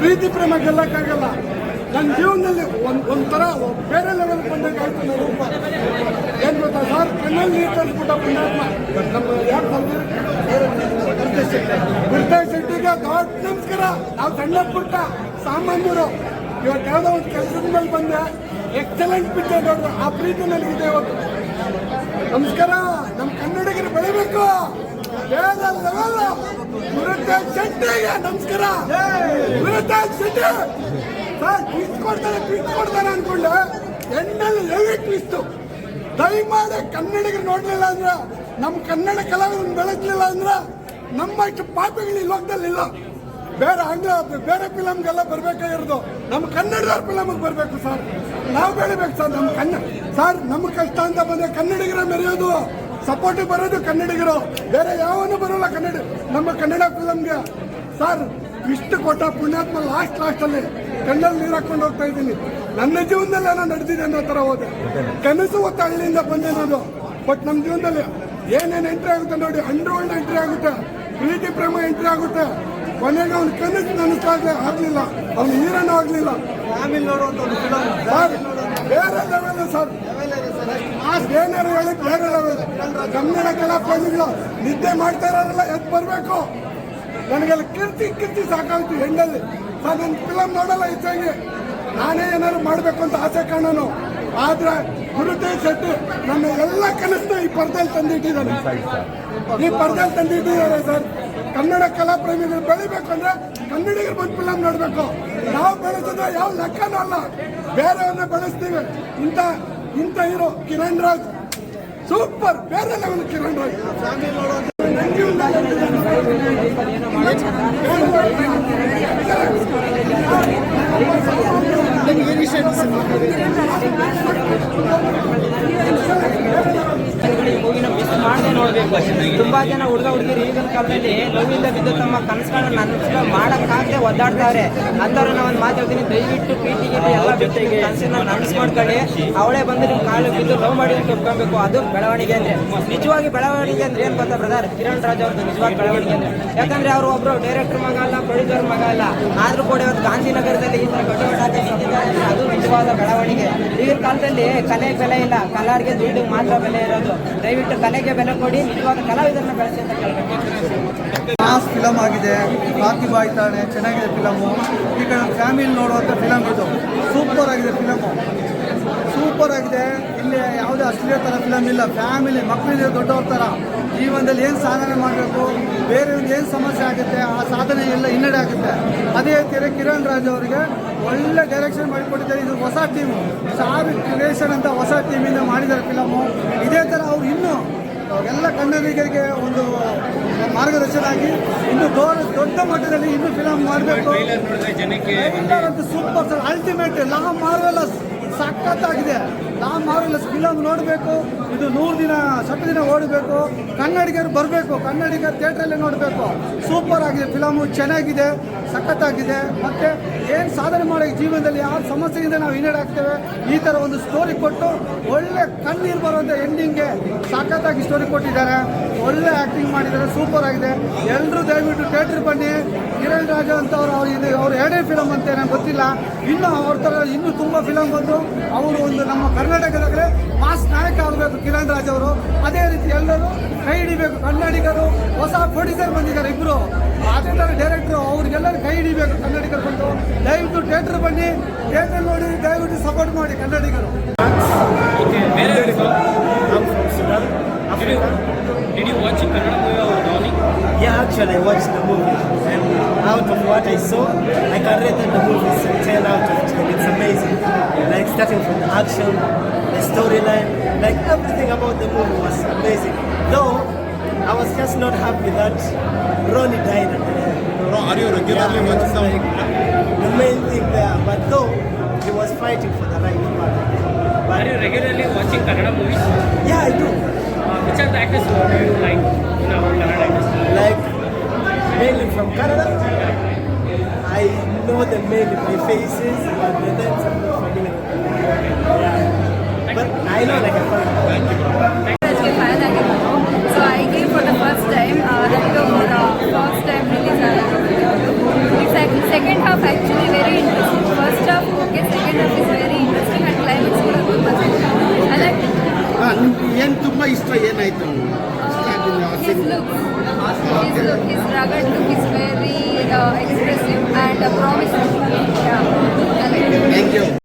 ಪ್ರೀತಿ ಪ್ರೇಮ ಗೆಲ್ಲಕ್ಕಾಗಲ್ಲ. ನನ್ನ ಜೀವನದಲ್ಲಿ ಒಂದ್ ಒಂಥರ ಬೇರೆ ಲೆವೆಲ್ ಬಂದಂಗೆ ಆಯ್ತು ನನ್ನ ರೂಪ. ಏನ್ ಗೊತ್ತಾ ಸರ್? ಕಣ್ಣಲ್ಲಿ ನೀರು ತಂದ್ಬಿಟ್ಟ ಪುಣ್ಯಾತ್ಮ. ನಮ್ಮ ಯಾರು ಗುರುತಾಜ್ ಶೆಟ್ಟಿಗೆ ದೊಡ್ಡ ನಮಸ್ಕಾರ. ನಾವು ಸಣ್ಣ ಪುಟ್ಟ ಸಾಮಾನ್ಯರು. ಇವತ್ತು ಯಾವುದೋ ಒಂದು ಕೆಲಸದ ಮೇಲೆ ಬಂದೆ. ಎಕ್ಸಲೆಂಟ್ ಪಿಕ್ಚರ್ ನೋಡಿದ್ರು ಆ ಪ್ರೀತಿ ನನಗಿದೆ ಇವತ್ತು. ನಮಸ್ಕಾರ. ನಮ್ಮ ಕನ್ನಡಿಗರು ಬೆಳಿಬೇಕು. ಗುರುತಾಜ್ ಶೆಟ್ಟಿಗೆ ನಮಸ್ಕಾರ. ಸರ್ ದಯಮಾಡಿ ಕನ್ನಡಿಗರು ನೋಡ್ಲಿಲ್ಲ ಅಂದ್ರೆ ನಮ್ಮ ಕನ್ನಡ ಕಲಾವಿದನ್ನು ಬೆಳೆಸಲಿಲ್ಲ ಅಂದ್ರೆ ನಮ್ಮ ಇಷ್ಟು ಪಾಪಿಗಳು ಈ ಲೋಕದಲ್ಲಿಲ್ಲ ಬೇರೆ ಆಂಗ್ಲ ಬೇರೆ ಫಿಲಮ್ಗೆಲ್ಲ ಬರ್ಬೇಕಾಗಿರೋದು ನಮ್ಮ ಕನ್ನಡದವ್ರ ಫಿಲಮ್ಗೆ ಬರಬೇಕು ಸರ್ ನಾವು ಬೆಳಿಬೇಕು ಸರ್ ನಮ್ಮ ಕನ್ನಡ ಸರ್ ನಮ್ಮ ಕಷ್ಟ ಅಂತ ಬಂದ್ರೆ ಕನ್ನಡಿಗರ ಮೆರೆಯೋದು ಸಪೋರ್ಟ್ ಬರೋದು ಕನ್ನಡಿಗರು ಬೇರೆ ಯಾವನು ಬರೋಲ್ಲ ಕನ್ನಡ ನಮ್ಮ ಕನ್ನಡ ಫಿಲಮ್ಗೆ ಸರ್ ಇಷ್ಟು ಕೊಟ್ಟ ಪುಣ್ಯಾತ್ಮ ಲಾಸ್ಟ್ ಲಾಸ್ಟ್ ಅಲ್ಲಿ ಕಣ್ಣಲ್ಲಿ ನೀರು ಹಾಕೊಂಡು ಹೋಗ್ತಾ ಇದ್ದೀನಿ. ನನ್ನ ಜೀವನದಲ್ಲಿ ಏನೋ ನಡೆದಿದೆ ಅನ್ನೋ ತರ ಹೋದೆ. ಕನಸು ಹೊತ್ತ ಹಳ್ಳಿಯಿಂದ ಬಂದೆ ನಾನು. ಬಟ್ ನಮ್ಮ ಜೀವನದಲ್ಲಿ ಏನೇನು ಎಂಟ್ರಿ ಆಗುತ್ತೆ ನೋಡಿ ಅಂಡರ್ವರ್ಲ್ಡ್ ಎಂಟ್ರಿ ಆಗುತ್ತೆ. ಪ್ರೀತಿ ಪ್ರೇಮ ಎಂಟ್ರಿ ಆಗುತ್ತೆ. ಕೊನೆಗೆ ಅವ್ನ ಕನಸು ನನಸಾಗ್ಲೇ ಆಗ್ಲಿಲ್ಲ. ಅವ್ನು ಹೀರೋನು ಆಗ್ಲಿಲ್ಲ. ಸರ್ ಬೇರೆ ಲೆವೆಲ್ ಸರ್. ಏನಾರು ಹೇಳಿ ಬೇರೆ ಲೆವೆಲ್ ಕನ್ನಡ ಕಲಾ ಪ್ರೇಮಿಗಳು ನಿದ್ದೆ ಮಾಡ್ತಾ ಇರೋದಿಲ್ಲ ಎದ್ದು ಬರಬೇಕು. ನನಗೆಲ್ಲ ಕೀರ್ತಿ ಕೀರ್ತಿ ಸಾಕಾಯ್ತು ಹೆಂಡಲ್ಲಿ ಸರ್ ಒಂದು ಫಿಲಮ್ ನೋಡಲ್ಲ ಹೆಚ್ಚಾಗಿ ನಾನೇ ಏನಾದ್ರು ಮಾಡಬೇಕು ಅಂತ ಆಸೆ ಕಾಣೋನು ಆದ್ರೆ ಗುರುತೇ ಶೆಟ್ಟಿ ನಮ್ಮ ಎಲ್ಲ ಕನಸನ್ನ ಈ ಪರ್ದಲ್ಲಿ ತಂದಿಟ್ಟಿದ್ದಾನೆ ಈ ಪರ್ದೆಯಲ್ಲಿ ತಂದಿಟ್ಟಿದ್ದಾರೆ ಸರ್. ಕನ್ನಡ ಕಲಾ ಪ್ರೇಮಿಗಳು ಬೆಳಿಬೇಕು ಅಂದ್ರೆ ಕನ್ನಡಿಗರು ಬಂದು ಫಿಲಮ್ ನೋಡ್ಬೇಕು. ನಾವು ಬೆಳೆಸಿದ್ರೆ ಯಾವ ಲೆಕ್ಕನೂ ಅಲ್ಲ. ಬೇರೆಯವ್ರನ್ನ ಬೆಳೆಸ್ತೀವಿ. ಇಂಥ ಇಂಥ ಹೀರೋ ಕಿರಣ್ ರಾಜ್. ಸೂಪರ್. ಬೇರೆ ಲೆವೆಲ್ ಕಿರಣ್ ರಾಜ್ ಫ್ಯಾಮಿಲಿ ನೋಡುವಂತ ನನ್ನ ಜೀವನದಲ್ಲಿ ಏನ್ ವಿಷಯ ಅನಿಸುತ್ತೆ? ಮೂವಿನ ಮಿಸ್ ಮಾಡದೆ ನೋಡಬೇಕು ತುಂಬಾ ಜನ ಹುಡುಗ ಹುಡುಗಿರು ಈಗಿನ ಕಾಲದಲ್ಲಿ ನೋವಿಂದ ಬಿದ್ದು ತಮ್ಮ ಕನಸುಗಳನ್ನ ನನಸು ಮಾಡಕ್ಕಾಗದೆ ಒದ್ದಾಡ್ತಾವ್ರೆ ಅಂಥವ್ರು ಒಂದು ಮಾತಾಡ್ತೀನಿ ದಯವಿಟ್ಟು ಪ್ರೀತಿಗೆ ಎಲ್ಲ ಬಿಟ್ಟು ಕನಸನ್ನ ನನಸು ಮಾಡ್ಕೊಳ್ಳಿ ಅವಳೇ ಬಂದು ನಿಮ್ಮ ಕಾಲು ಬಿದ್ದು ಲವ್ ಮಾಡಿ ಅದು ಬೆಳವಣಿಗೆ ಅಂದ್ರೆ. ನಿಜವಾಗಿ ಬೆಳವಣಿಗೆ ಅಂದ್ರೆ ಏನ್ ಗೊತ್ತಾ ಬ್ರದರ್ ಕಿರಣ್ ರಾಜ್ ಅವ್ರದ್ದು ನಿಜವಾಗಿ ಬೆಳವಣಿಗೆ ಅಂದ್ರೆ. ಯಾಕಂದ್ರೆ ಅವರು ಒಬ್ರು ಡೈರೆಕ್ಟರ್ ಮಗ ಅಲ್ಲ ಪ್ರೊಡ್ಯೂಸರ್ ಮಗ ಅಲ್ಲ. ಆದ್ರೂ ಕೂಡ ಇವತ್ತು ಗಾಂಧಿನಗರದಲ್ಲಿ ಈ ತರ ಕಟ್ಟುಕಟ್ಟಾಗಿ ನಿಂತಿದ್ದಾರೆ ಅದು ನಿಜವಾದ ಬೆಳವಣಿಗೆ. ಈಗಿನ ಕಾಲದಲ್ಲಿ ಕಲೆ ಬೆಲೆ ಇಲ್ಲ. ಕಲಾರ್ಗೆ ದುಡ್ಡಿಗೆ ಮಾತ್ರ ಬೆಲೆ ಇರೋದು. ದಯವಿಟ್ಟು ಕಲೆಗೆ ಬೆಲೆ ಕೊಡಿ. ಮಾಸ್ ಫಿಲಮ್ ಆಗಿದೆ ರಾಕಿ ಬಾಯ್ತಾಳೆ ಚೆನ್ನಾಗಿದೆ ಫಿಲಮು ಈ ಕಡೆ ಫ್ಯಾಮಿಲಿ ನೋಡುವಂಥ ಫಿಲಮ್ ಇದು. ಸೂಪರ್ ಆಗಿದೆ ಫಿಲಮು ಸೂಪರ್ ಆಗಿದೆ. ಇಲ್ಲಿ ಯಾವುದೇ ಅಶ್ಲೀಲ ಥರ ಫಿಲಮ್ ಇಲ್ಲ. ಫ್ಯಾಮಿಲಿ ಮಕ್ಕಳಿದೆ ದೊಡ್ಡವ್ರ ಥರ ಜೀವನದಲ್ಲಿ ಏನು ಸಾಧನೆ ಮಾಡಬೇಕು, ಬೇರೆ ಏನು ಸಮಸ್ಯೆ ಆಗುತ್ತೆ, ಆ ಸಾಧನೆ ಎಲ್ಲ ಹಿನ್ನಡೆ ಆಗುತ್ತೆ. ಅದೇ ರೀತಿಯಲ್ಲಿ ಕಿರಣ್ ರಾಜ್ ಅವರಿಗೆ ಒಳ್ಳೆ ಡೈರೆಕ್ಷನ್ ಮಾಡಿಕೊಟ್ಟಿದ್ದಾರೆ. ಇದು ಹೊಸ ಟೀಮು ಸಾವಿರ ಕ್ರಿಯೇಷನ್ ಅಂತ ಹೊಸ ಟೀಮಿಂದ ಮಾಡಿದ್ದಾರೆ ಫಿಲಮು ಇದೇ ಥರ ಅವ್ರು ಇನ್ನೂ ಎಲ್ಲ ಕನ್ನಡಿಗರಿಗೆ ಒಂದು ಮಾರ್ಗದರ್ಶನ ಆಗಿ ಇನ್ನು ದೊಡ್ಡ ದೊಡ್ಡ ಮಟ್ಟದಲ್ಲಿ ಇನ್ನೂ ಫಿಲಮ್ ಮಾಡಬೇಕು. ಸೂಪರ್ ಸರ್ ಅಲ್ಟಿಮೇಟ್ ಲಾ ಮಾರ್ವೆಲಸ್ ಸಖತ್ತಾಗಿದೆ. ನಾವು ಮಾರಿಲ್ಲ ಫಿಲಮ್ ನೋಡಬೇಕು. ಇದು ನೂರು ದಿನ ಸತ್ತು ದಿನ ಓಡಬೇಕು. ಕನ್ನಡಿಗರು ಬರಬೇಕು. ಕನ್ನಡಿಗರು ಥಿಯೇಟ್ರಲ್ಲೇ ನೋಡಬೇಕು. ಸೂಪರ್ ಆಗಿದೆ. ಫಿಲಮು ಚೆನ್ನಾಗಿದೆ. ಸಖತ್ತಾಗಿದೆ. ಮತ್ತು ಏನು ಸಾಧನೆ ಮಾಡೋ ಜೀವನದಲ್ಲಿ ಯಾವ ಸಮಸ್ಯೆಯಿಂದ ನಾವು ಹಿನ್ನಡೆ ಈ ಥರ ಒಂದು ಸ್ಟೋರಿ ಕೊಟ್ಟು ಒಳ್ಳೆ ಕಣ್ಣೀರು ಬರುವಂಥ ಎಂಡಿಂಗ್ಗೆ ಸಖತ್ತಾಗಿ ಸ್ಟೋರಿ ಕೊಟ್ಟಿದ್ದಾರೆ. ಒಳ್ಳೆ ಆ್ಯಕ್ಟಿಂಗ್ ಮಾಡಿದ್ದಾರೆ. ಸೂಪರ್ ಆಗಿದೆ. ಎಲ್ಲರೂ ದಯವಿಟ್ಟು ಥಿಯೇಟ್ರಿಗೆ ಬನ್ನಿ. ಕಿರಣ್ ರಾಜು ಅಂತ ಅವರು ಇದು ಅವ್ರು ಎರಡೇ ಫಿಲಮ್ ಅಂತ ಗೊತ್ತಿಲ್ಲ. ಇನ್ನೂ ಅವ್ರ ಥರ ಇನ್ನೂ ತುಂಬ ಫಿಲಮ್ ಬಂದು ಅವರು ಒಂದು ನಮ್ಮ ಕರ್ನಾಟಕದಾಗಲೇ ಮಾಸ್ ನಾಯಕ ಆಗಬೇಕು, ಕಿರಣ್ ರಾಜ್ ಅವರು. ಅದೇ ರೀತಿ ಎಲ್ಲರೂ ಕೈ ಹಿಡಿಬೇಕು. ಕನ್ನಡಿಗರು, ಹೊಸ ಪ್ರೊಡ್ಯೂಸರ್ ಬಂದಿದ್ದಾರೆ ಇಬ್ಬರು ಅದೇ ಥರ ಡೈರೆಕ್ಟ್ರು ಅವ್ರಿಗೆಲ್ಲರೂ ಕೈ ಹಿಡಿಬೇಕು ಕನ್ನಡಿಗರು ಬಂದು. ದಯವಿಟ್ಟು ಥಿಯೇಟ್ರ್ ಬನ್ನಿ. ಥಿಯೇಟರ್ ನೋಡಿ, ದಯವಿಟ್ಟು ಸಪೋರ್ಟ್ ಮಾಡಿ ಕನ್ನಡಿಗರು? Yeah, actually, I watched the movie, and out of what I saw, I can rate that the movie is a 10 out of 10. It's amazing. Like, starting from the action, the storyline, like, everything about the movie was amazing. Though, I was just not happy that Ronnie died at the end. Bro, are you regularly Yeah, it watching was some? like the main thing there, but though, he was fighting for the right part. Are you regularly watching Kannada movies? yeah, I do. Uh, which are the actors who you like in our Kannada industry? Like, mainly from Canada. I know them mainly by faces, but the names I'm not familiar with. Yeah. But I know like a fan. ಗೆ fan ಆಗಿರೋದು so I game for the first time that for first time release ಆಗಿರೋದು it's second half actually very interesting. First half okay, second half is very interesting and climax ಕೂಡ ತುಂಬ ಚೆನ್ನಾಗಿದೆ. I like it. ನಿಮ್ಗೆ ಏನು ತುಂಬ ಇಷ್ಟ ಏನಾಯ್ತು ಇಷ್ಟ ಆಗಿಲ್ಲ Uh, his look, his look, his rugged look is very uh, expressive and uh, promising. Yeah. Thank you.